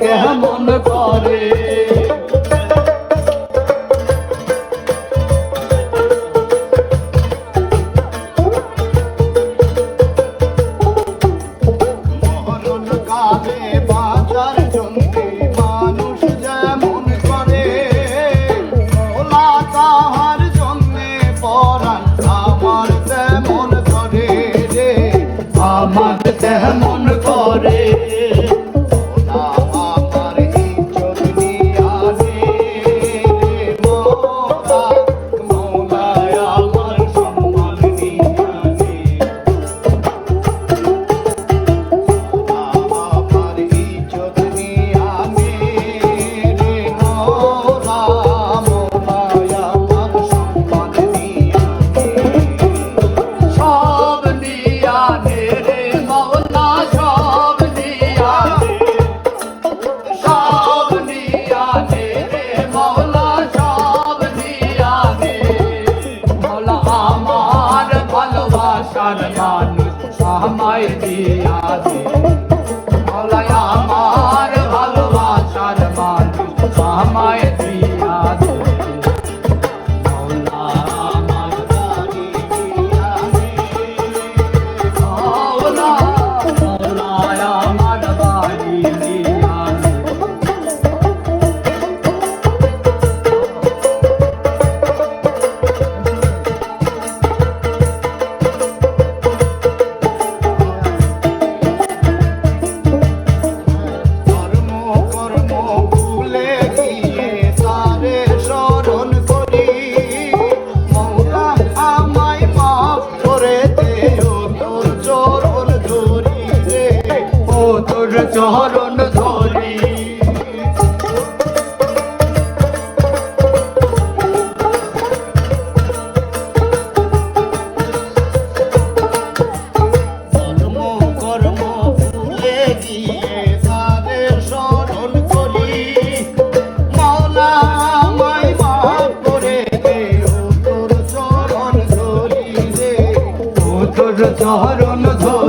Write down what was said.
দেখে মন করে? আমায় দিয়া দে মৌলায় আমার ভালোবাসার মান আমায় ও তোর চরণ ধরি।